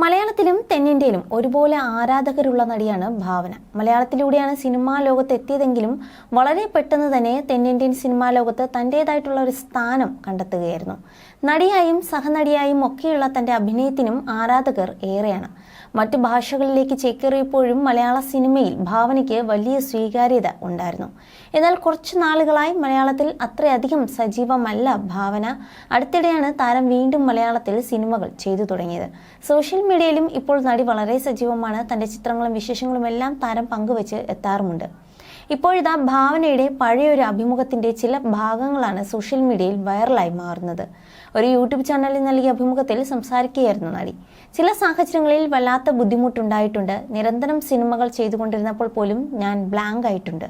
മലയാളത്തിലും തെന്നിന്ത്യയിലും ഒരുപോലെ ആരാധകരുള്ള നടിയാണ് ഭാവന. മലയാളത്തിലൂടെയാണ് സിനിമാ ലോകത്ത് എത്തിയതെങ്കിലും വളരെ പെട്ടെന്ന് തന്നെ തെന്നിന്ത്യൻ സിനിമാ ലോകത്ത് തന്റേതായിട്ടുള്ള ഒരു സ്ഥാനം കണ്ടെത്തുകയായിരുന്നു. നടിയായും സഹനടിയായും ഒക്കെയുള്ള തന്റെ അഭിനയത്തിനും ആരാധകർ ഏറെയാണ്. മറ്റു ഭാഷകളിലേക്ക് ചേക്കേറിയപ്പോഴും മലയാള സിനിമയിൽ ഭാവനയ്ക്ക് വലിയ സ്വീകാര്യത ഉണ്ടായിരുന്നു. എന്നാൽ കുറച്ചു നാളുകളായി മലയാളത്തിൽ അത്രയധികം സജീവമല്ല ഭാവന. അടുത്തിടെയാണ് താരം വീണ്ടും മലയാളത്തിൽ സിനിമകൾ ചെയ്തു തുടങ്ങിയത്. സോഷ്യൽ മീഡിയയിലും ഇപ്പോൾ നടി വളരെ സജീവമാണ്. തന്റെ ചിത്രങ്ങളും വിശേഷങ്ങളും എല്ലാം താരം പങ്കുവച്ച് എത്താറുമുണ്ട്. ഇപ്പോഴിതാ ഭാവനയുടെ പഴയൊരു അഭിമുഖത്തിന്റെ ചില ഭാഗങ്ങളാണ് സോഷ്യൽ മീഡിയയിൽ വൈറലായി മാറുന്നത്. ഒരു യൂട്യൂബ് ചാനലിൽ നൽകിയ അഭിമുഖത്തിൽ സംസാരിക്കുകയായിരുന്നു നടി. ചില സാഹചര്യങ്ങളിൽ വല്ലാത്ത ബുദ്ധിമുട്ടുണ്ടായിട്ടുണ്ട്. നിരന്തരം സിനിമകൾ ചെയ്തുകൊണ്ടിരുന്നപ്പോൾ പോലും ഞാൻ ബ്ലാങ്ക് ആയിട്ടുണ്ട്.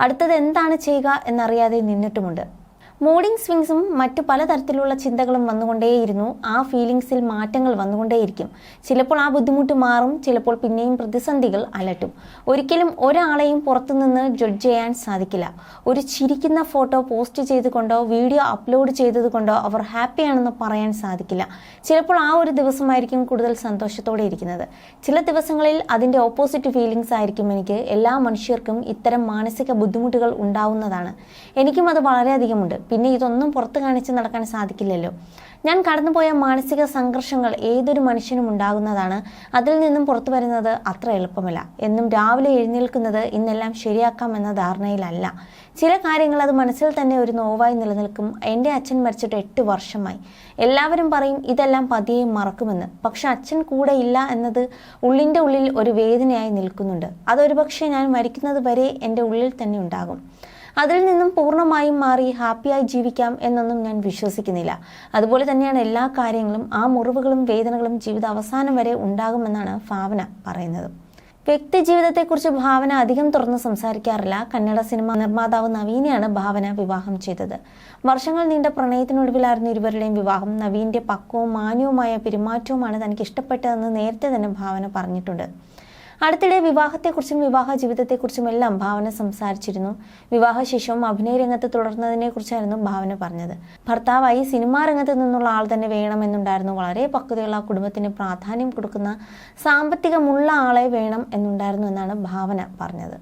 അടുത്തത് എന്താണ് ചെയ്യുക എന്നറിയാതെ നിന്നിട്ടുമുണ്ട്. മൂഡിംഗ് സ്വിങ്സും മറ്റു പലതരത്തിലുള്ള ചിന്തകളും വന്നുകൊണ്ടേയിരുന്നു. ആ ഫീലിങ്സിൽ മാറ്റങ്ങൾ വന്നുകൊണ്ടേയിരിക്കും. ചിലപ്പോൾ ആ ബുദ്ധിമുട്ട് മാറും ചിലപ്പോൾ പിന്നെയും പ്രതിസന്ധികൾ അലട്ടും. ഒരിക്കലും ഒരാളെയും പുറത്തുനിന്ന് ജഡ്ജ് ചെയ്യാൻ സാധിക്കില്ല. ഒരു ചിരിക്കുന്ന ഫോട്ടോ പോസ്റ്റ് ചെയ്തുകൊണ്ടോ വീഡിയോ അപ്ലോഡ് ചെയ്തതുകൊണ്ടോ അവർ ഹാപ്പിയാണെന്ന് പറയാൻ സാധിക്കില്ല. ചിലപ്പോൾ ആ ഒരു ദിവസമായിരിക്കും കൂടുതൽ സന്തോഷത്തോടെ ഇരിക്കുന്നത്. ചില ദിവസങ്ങളിൽ അതിന്റെ ഓപ്പോസിറ്റ് ഫീലിങ്സ് ആയിരിക്കും എനിക്ക്. എല്ലാ മനുഷ്യർക്കും ഇത്തരം മാനസിക ബുദ്ധിമുട്ടുകൾ ഉണ്ടാവുന്നതാണ്. എനിക്കും അത് വളരെയധികമുണ്ട്. പിന്നെ ഇതൊന്നും പുറത്ത് കാണിച്ച് നടക്കാൻ സാധിക്കില്ലല്ലോ. ഞാൻ കടന്നുപോയ മാനസിക സംഘർഷങ്ങൾ ഏതൊരു മനുഷ്യനും ഉണ്ടാകുന്നതാണ്. അതിൽ നിന്നും പുറത്തു വരുന്നത് അത്ര എളുപ്പമല്ല. എന്നും രാവിലെ എഴുന്നേൽക്കുന്നത് ഇന്നെല്ലാം ശരിയാക്കാം എന്ന ധാരണയിലല്ല. ചില കാര്യങ്ങൾ അത് മനസ്സിൽ തന്നെ ഒരു നോവായി നിലനിൽക്കും. എന്റെ അച്ഛൻ മരിച്ചിട്ട് എട്ട് വർഷമായി. എല്ലാവരും പറയും ഇതെല്ലാം പതിയെ മറക്കുമെന്ന്. പക്ഷെ അച്ഛൻ കൂടെ ഇല്ല എന്നത് ഉള്ളിന്റെ ഉള്ളിൽ ഒരു വേദനയായി നിൽക്കുന്നുണ്ട്. അതൊരു പക്ഷേ ഞാൻ മരിക്കുന്നത് വരെ എന്റെ ഉള്ളിൽ തന്നെ ഉണ്ടാകും. അതിൽ നിന്നും പൂർണമായും മാറി ഹാപ്പിയായി ജീവിക്കാം എന്നൊന്നും ഞാൻ വിശ്വസിക്കുന്നില്ല. അതുപോലെ തന്നെയാണ് എല്ലാ കാര്യങ്ങളും ആ മുറിവുകളും വേദനകളും ജീവിത അവസാനം വരെ ഉണ്ടാകുമെന്നാണ് ഭാവന പറയുന്നത്. വ്യക്തി ജീവിതത്തെക്കുറിച്ച് ഭാവന അധികം തുറന്ന് സംസാരിക്കാറില്ല. കന്നഡ സിനിമ നിർമ്മാതാവ് നവീനെയാണ് ഭാവന വിവാഹം ചെയ്തത്. വർഷങ്ങൾ നീണ്ട പ്രണയത്തിനൊടുവിലായിരുന്നു ഇരുവരുടെയും വിവാഹം. നവീന്റെ പക്വവും മാന്യവുമായ പെരുമാറ്റവുമാണ് തനിക്ക് ഇഷ്ടപ്പെട്ടതെന്ന് നേരത്തെ തന്നെ ഭാവന പറഞ്ഞിട്ടുണ്ട്. അടുത്തിടെ വിവാഹത്തെക്കുറിച്ചും വിവാഹ ജീവിതത്തെക്കുറിച്ചും എല്ലാം ഭാവന സംസാരിച്ചിരുന്നു. വിവാഹശേഷവും അഭിനയ രംഗത്ത് തുടർന്നതിനെ കുറിച്ചായിരുന്നു ഭാവന പറഞ്ഞത്. ഭർത്താവായി സിനിമാ രംഗത്ത് നിന്നുള്ള ആൾ തന്നെ വേണമെന്നുണ്ടായിരുന്നു. വളരെ പക്വതയുള്ള കുടുംബത്തിന് പ്രാധാന്യം കൊടുക്കുന്ന സാമ്പത്തികമുള്ള ആളെ വേണം എന്നുണ്ടായിരുന്നു എന്നാണ് ഭാവന പറഞ്ഞത്.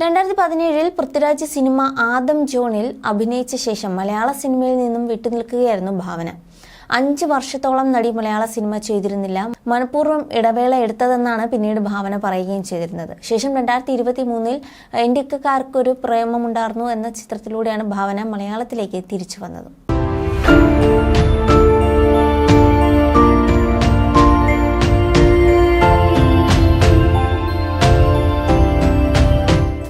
രണ്ടായിരത്തി പതിനേഴിൽ പൃഥ്വിരാജ് സിനിമ ആദം ജോണിൽ അഭിനയിച്ച ശേഷം മലയാള സിനിമയിൽ നിന്നും വിട്ടുനിൽക്കുകയായിരുന്നു ഭാവന. അഞ്ച് വർഷത്തോളം നടി മലയാള സിനിമ ചെയ്തിരുന്നില്ല. മനഃപൂർവം ഇടവേള എടുത്തതെന്നാണ് പിന്നീട് ഭാവന പറയുകയും ചെയ്തിരുന്നത്. ശേഷം രണ്ടായിരത്തി ഇരുപത്തി മൂന്നിൽ ഇന്ത്യക്കാർക്കൊരു പ്രേമമുണ്ടായിരുന്നു എന്ന ചിത്രത്തിലൂടെയാണ് ഭാവന മലയാളത്തിലേക്ക് തിരിച്ചു വന്നത്.